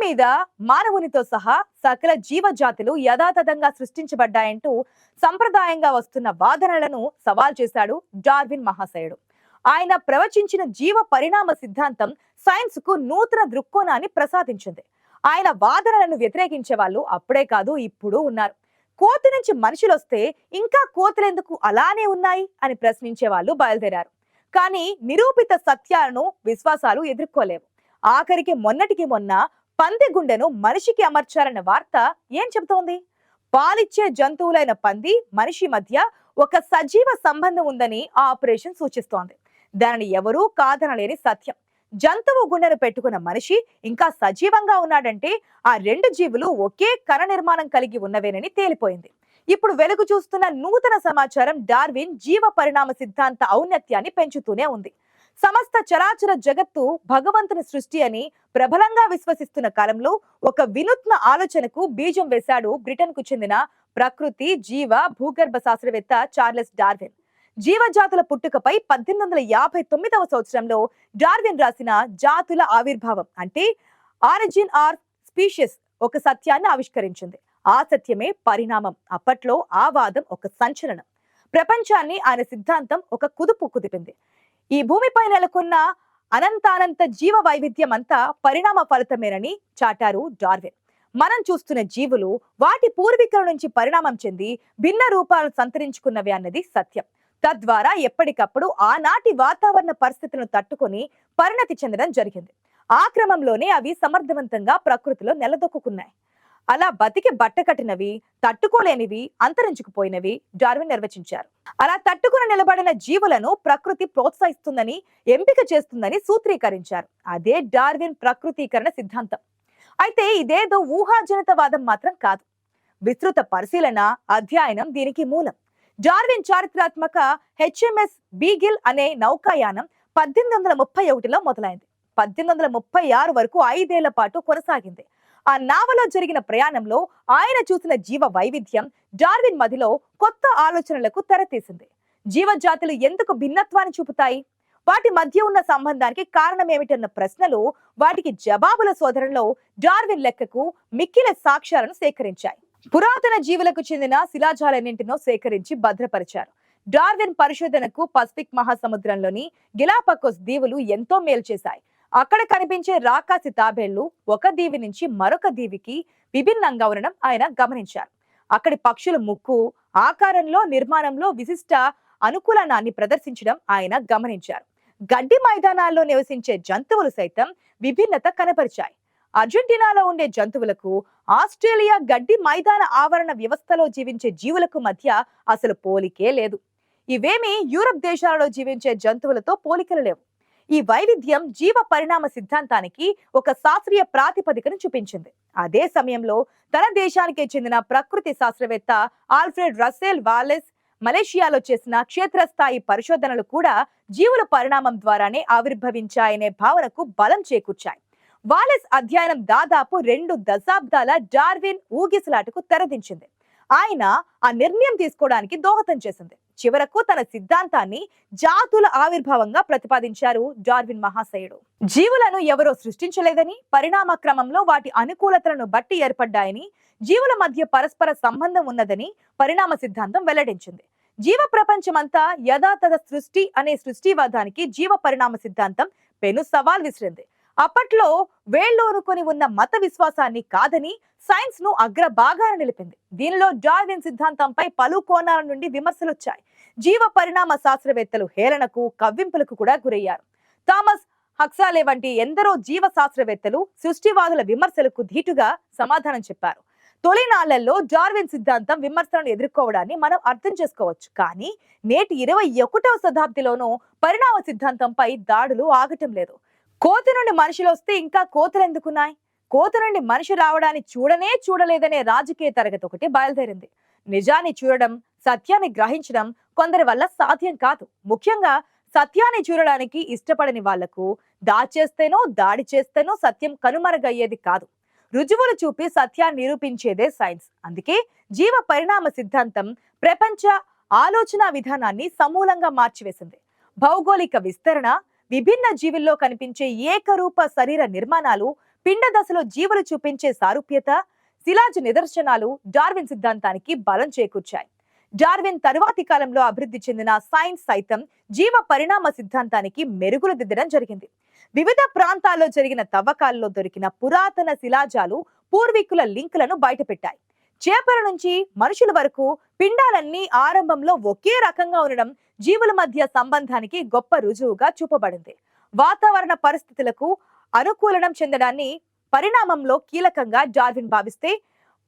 మీద మానవునితో సహా సకల జీవజాతులు యథాతథంగా సృష్టించబడ్డాయంటూ సంప్రదాయంగా వస్తున్న వాదనలను సవాల్ చేశాడు డార్విన్ మహాశయుడు. ఆయన ప్రవచించిన జీవ పరిణామ సిద్ధాంతం సైన్స్కు నూతన దృక్కోణాన్ని ప్రసాదించింది. ఆయన వాదనలను వ్యతిరేకించే వాళ్ళు అప్పుడే కాదు ఇప్పుడు ఉన్నారు. కోతి నుంచి మనుషులు వస్తే ఇంకా కోతులెందుకు అలానే ఉన్నాయి? అని ప్రశ్నించే వాళ్ళు బయలుదేరారు. కానీ నిరూపిత సత్యాలను విశ్వాసాలు ఎదుర్కోలేవు. ఆఖరికి మొన్నటికి మొన్న పంది గుండెను మనిషికి అమర్చారన్న వార్త ఏం చెబుతోంది? పాలిచ్చే జంతువులైన పంది మనిషి మధ్య ఒక సజీవ సంబంధం ఉందని ఆ ఆపరేషన్ సూచిస్తోంది. దానిని ఎవరూ కాదనలేని సత్యం. జంతువు గుండెను పెట్టుకున్న మనిషి ఇంకా సజీవంగా ఉన్నాడంటే ఆ రెండు జీవులు ఒకే కణ నిర్మాణం కలిగి ఉన్నవేనని తేలిపోయింది. ఇప్పుడు వెలుగు చూస్తున్న నూతన సమాచారం డార్విన్ జీవ పరిణామ సిద్ధాంత ఔన్నత్యాన్ని పెంచుతూనే ఉంది. సమస్త చరాచర జగత్తు భగవంతుని సృష్టి అని ప్రబలంగా విశ్వసిస్తున్న కాలంలో ఒక వినూత్న ఆలోచనకు బీజం వేశాడు బ్రిటన్కు చెందిన ప్రకృతి జీవ భూగర్భ శాస్త్రవేత్త చార్లెస్ డార్విన్. జీవజాతుల పుట్టుకపై పద్దెనిమిది వందల యాభై తొమ్మిదవ సంవత్సరంలో డార్విన్ రాసిన జాతుల ఆవిర్భావం అంటే ఆరిజిన్ ఆర్ స్పీషియస్ ఒక సత్యాన్ని ఆవిష్కరించింది. ఆ సత్యమే పరిణామం అప్పట్లో ఆ వాదం ఒక సంచలనం. ప్రపంచాన్ని ఆయన సిద్ధాంతం ఒక కుదుపు కుదిపింది. ఈ భూమిపై నెలకొన్న అనంతానంత జీవ వైవిధ్యం అంతా పరిణామ ఫలితమేనని చాటారు డార్విన్. మనం చూస్తున్న జీవులు వాటి పూర్వీకుల నుంచి పరిణామం చెంది భిన్న రూపాలను సంతరించుకున్నవి అన్నది సత్యం. తద్వారా ఎప్పటికప్పుడు ఆనాటి వాతావరణ పరిస్థితులను తట్టుకొని పరిణతి చెందడం జరిగింది. ఆ క్రమంలోనే అవి సమర్థవంతంగా ప్రకృతిలో నెలదొక్కున్నాయి అలా బతికి బట్ట కట్టినవి తట్టుకోలేనివి అంతరించుకుపోయినవి డార్విన్ నిర్వచించారు. అలా తట్టుకుని నిలబడిన జీవులను ప్రకృతి ప్రోత్సహిస్తుందని ఎంపిక చేస్తుందని సూత్రీకరించారు. అదే డార్విన్ ప్రకృతీకరణ సిద్ధాంతం. అయితే ఇదేదో ఊహాజనితవాదం మాత్రం కాదు. విస్తృత పరిశీలన అధ్యయనం దీనికి మూలం. డార్విన్ చారిత్రాత్మక హెచ్ఎంఎస్ బీగిల్ అనే నౌకాయానం పద్దెనిమిది వందల ముప్పై ఒకటిలో మొదలైంది. పద్దెనిమిది వందల ముప్పై ఆరు వరకు ఐదేళ్ళ పాటు కొనసాగింది. ఆ నావలో జరిగిన ప్రయాణంలో ఆయన చూసిన జీవ వైవిధ్యం డార్విన్ మదిలో కొత్త ఆలోచనలకు తెరతీసింది. జీవజాతులు ఎందుకు భిన్నత్వాన్ని చూపుతాయి? వాటి మధ్య ఉన్న సంబంధానికి కారణం ఏమిటన్న ప్రశ్నలు వాటికి జవాబుల శోధనలో డార్విన్ లెక్కకు మిక్కిల సాక్ష్యాలను సేకరించాయి. పురాతన జీవులకు చెందిన శిలాజాలన్నింటినో సేకరించి భద్రపరిచారు. డార్విన్ పరిశోధనకు పసిఫిక్ మహాసముద్రంలోని గిలాపకోస్ దీవులు ఎంతో మేలు చేశాయి. అక్కడ కనిపించే రాకాసి తాబేళ్ళు ఒక దీవి నుంచి మరొక దీవికి విభిన్నంగా ఉండడం ఆయన గమనించారు. అక్కడి పక్షుల ముక్కు ఆకారంలో నిర్మాణంలో విశిష్ట అనుకూలనాన్ని ప్రదర్శించడం ఆయన గమనించారు. గడ్డి మైదానాల్లో నివసించే జంతువులు సైతం విభిన్నత కనపరిచాయి. అర్జెంటీనాలో ఉండే జంతువులకు ఆస్ట్రేలియా గడ్డి మైదాన ఆవరణ వ్యవస్థలో జీవించే జీవులకు మధ్య అసలు పోలికే లేదు. ఇవేమీ యూరప్ దేశాలలో జీవించే జంతువులతో పోలికలు లేవు. ఈ వైవిధ్యం జీవ పరిణామ సిద్ధాంతానికి ఒక శాస్త్రీయ ప్రాతిపదికను చూపించింది. అదే సమయంలో తన దేశానికే చెందిన ప్రకృతి శాస్త్రవేత్త ఆల్ఫ్రెడ్ రస్సెల్ వాలెస్ మలేషియాలో చేసిన క్షేత్రస్థాయి పరిశోధనలు కూడా జీవుల పరిణామం ద్వారానే ఆవిర్భవించాయనే భావనకు బలం చేకూర్చాయి. వాలెస్ అధ్యయనం దాదాపు రెండు దశాబ్దాల డార్విన్ ఊగిసలాటకు తెరదించింది. ఆయన ఆ నిర్ణయం తీసుకోవడానికి దోహదం చేసింది. చివరకు తన సిద్ధాంతాన్ని జాతుల ఆవిర్భావంగా ప్రతిపాదించారు డార్విన్ మహాశయుడు. జీవులను ఎవరో సృష్టించలేదని పరిణామ క్రమంలో వాటి అనుకూలతలను బట్టి ఏర్పడ్డాయని జీవుల మధ్య పరస్పర సంబంధం ఉన్నదని పరిణామ సిద్ధాంతం వెల్లడించింది. జీవ ప్రపంచమంతా యథాతథ సృష్టి అనే సృష్టివాదానికి జీవ పరిణామ సిద్ధాంతం పెను సవాల్ విసిరింది. అప్పట్లో వేళ్ళూరుకొని ఉన్న మత విశ్వాసాన్ని కాదని సైన్స్ను అగ్రభాగాన నిలిపింది. దీనిలో డార్విన్ సిద్ధాంతంపై పలు కోణాల నుండి విమర్శలు వచ్చాయి జీవ పరిణామ శాస్త్రవేత్తలు హేళనకు కవ్వింపులకు కూడా గురయ్యారు. థామస్ హక్సాలే వంటి ఎందరో జీవ శాస్త్రవేత్తలు సృష్టివాదుల విమర్శలకు ధీటుగా సమాధానం చెప్పారు. తొలి నాళ్ళలో డార్విన్ సిద్ధాంతం విమర్శలను ఎదుర్కోవడాన్ని మనం అర్థం చేసుకోవచ్చు. కానీ నేటి ఇరవై ఒకటవ శతాబ్దిలోనూ పరిణామ సిద్ధాంతంపై దాడులు ఆగటం లేదు. కోతి నుండి మనుషులు వస్తే ఇంకా కోతలు ఎందుకున్నాయి కోత నుండి మనిషి రావడాన్ని చూడనే చూడలేదనే రాజకీయ తరగతి ఒకటి బయలుదేరింది. నిజాన్ని చూడడం సత్యాన్ని గ్రహించడం కొందరి వల్ల సాధ్యం కాదు. ముఖ్యంగా సత్యాన్ని చూడడానికి ఇష్టపడని వాళ్ళకు దాచేస్తేనో దాడి చేస్తేనో సత్యం కనుమరుగయ్యేది కాదు. రుజువులు చూపి సత్యాన్ని నిరూపించేదే సైన్స్. అందుకే జీవ పరిణామ సిద్ధాంతం ప్రపంచ ఆలోచన విధానాన్ని సమూలంగా మార్చివేసింది. భౌగోళిక విస్తరణ విభిన్న జీవుల్లో కనిపించే ఏకరూప శరీర నిర్మాణాలు పిండ దశలో జీవులు చూపించే సారూప్యత శిలాజ నిదర్శనాలు డార్విన్ సిద్ధాంతానికి బలం చేకూర్చాయి. డార్విన్ తరువాతి కాలంలో అభివృద్ధి చెందిన సైన్స్ సైతం జీవ పరిణామ సిద్ధాంతానికి మెరుగులు దిద్దడం జరిగింది. వివిధ ప్రాంతాల్లో జరిగిన తవ్వకాల్లో దొరికిన పురాతన శిలాజాలు పూర్వీకుల లింకులను బయటపెట్టాయి. చేపల నుంచి మనుషుల వరకు పిండాలన్నీ ఆరంభంలో ఒకే రకంగా ఉండడం జీవుల మధ్య సంబంధానికి గొప్ప రుజువుగా చూపబడింది. వాతావరణ పరిస్థితులకు అనుకూలనం చెందడాన్ని పరిణామంలో కీలకంగా డార్విన్ భావిస్తే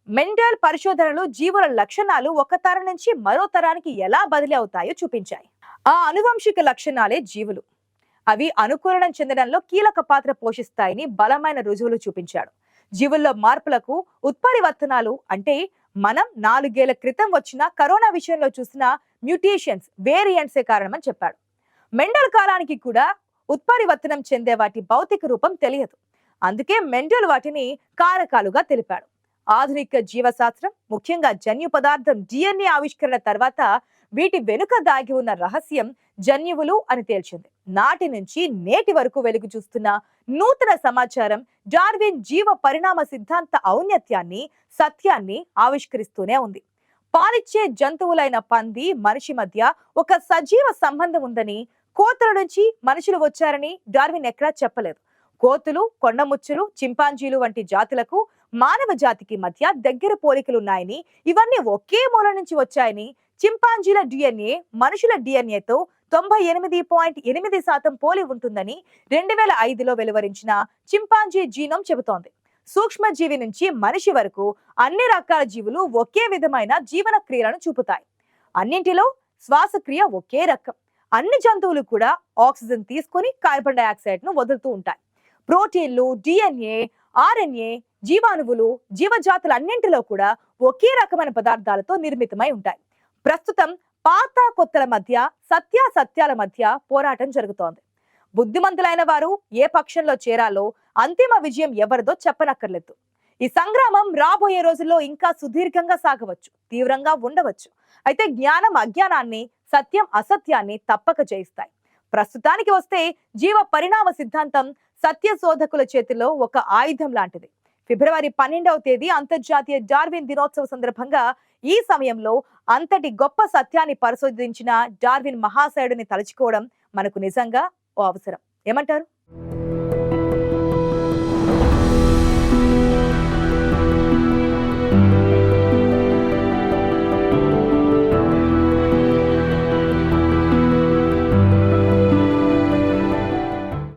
మెండల్ పరిశోధనలు జీవుల లక్షణాలు ఒక తరం నుంచి మరో తరానికి ఎలా బదిలీ అవుతాయో చూపించాయి. ఆ అనువంశిక లక్షణాలే జీవులు. అవి అనుకూలనం చెందడంలో కీలక పాత్ర పోషిస్తాయని బలమైన రుజువులు చూపించాడు. జీవుల్లో మార్పులకు ఉత్పరివర్తనాలు అంటే మనం నాలుగేళ్ళ క్రితం వచ్చిన కరోనా విషయంలో చూసిన మ్యూటేషన్స్ వేరియంట్సే కారణమని చెప్పాడు. మెండల్ కాలానికి కూడా ఉత్పరివర్తనం చెందే వాటి భౌతిక రూపం తెలియదు. అందుకే మెండల్ వాటిని కారకాలుగా తెలిపాడు. ఆధునిక జీవశాస్త్రం ముఖ్యంగా జన్యు పదార్థం డిఎన్ఏ ఆవిష్కరణ తర్వాత వీటి వెనుక దాగి ఉన్న రహస్యం జన్యువులు అని తేల్చింది. నాటి నుంచి నేటి వరకు వెలుగు చూస్తున్న నూతన సమాచారం డార్విన్ జీవ పరిణామ సిద్ధాంత ఔన్నత్యాన్ని సత్యాన్ని ఆవిష్కరిస్తూనే ఉంది. పాలిచ్చే జంతువులైన పంది మనిషి మధ్య ఒక సజీవ సంబంధం ఉందని కోతుల నుంచి మనుషులు వచ్చారని డార్విన్ ఎక్కడా చెప్పలేదు. కోతులు కొండముచ్చులు చింపాంజీలు వంటి జాతులకు మానవ జాతికి మధ్య దగ్గర పోలికలున్నాయని ఇవన్నీ ఒకే మూల నుంచి వచ్చాయని చింపాంజీల డిఎన్ఏ మనుషుల డిఎన్ఏతో తొంభై ఎనిమిది పాయింట్ ఎనిమిది శాతం పోలి ఉంటుందని రెండు వేల ఐదులో వెలువరించిన చింపాంజీ జీనోమ్ చెబుతోంది. సూక్ష్మజీవి నుంచి మనిషి వరకు అన్ని రకాల జీవులు ఒకే విధమైన జీవన క్రియలను చూపుతాయి. అన్నింటిలో శ్వాసక్రియ ఒకే రకం. అన్ని జంతువులు కూడా ఆక్సిజన్ తీసుకొని కార్బన్ డైఆక్సైడ్ను వదులుతూ ఉంటాయి. ప్రోటీన్లు డిఎన్ఏ ఆర్ఎన్ఏ జీవాణువులు జీవజాతులు అన్నింటిలో కూడా ఒకే రకమైన పదార్థాలతో నిర్మితమై ఉంటాయి. ప్రస్తుతం పాత కొత్తల మధ్య సత్యాసత్యాల మధ్య పోరాటం జరుగుతోంది. బుద్ధిమంతులైన వారు ఏ పక్షంలో చేరాలో అంతిమ విజయం ఎవరిదో చెప్పనక్కర్లేదు. ఈ సంగ్రామం రాబోయే రోజుల్లో ఇంకా సుదీర్ఘంగా సాగవచ్చు తీవ్రంగా ఉండవచ్చు. అయితే జ్ఞానం అజ్ఞానాన్ని సత్యం అసత్యాన్ని తప్పక జయిస్తాయి. ప్రస్తుతానికి వస్తే జీవ పరిణామ సిద్ధాంతం సత్య శోధకుల చేతిలో ఒక ఆయుధం లాంటిది. ఫిబ్రవరి పన్నెండవ తేదీ అంతర్జాతీయ డార్విన్ దినోత్సవ సందర్భంగా ఈ సమయంలో అంతటి గొప్ప సత్యాన్ని పరిశోధించిన డార్విన్ మహాశయుడిని తలుచుకోవడం మనకు నిజంగా ఓ అవసరం. ఏమంటారు?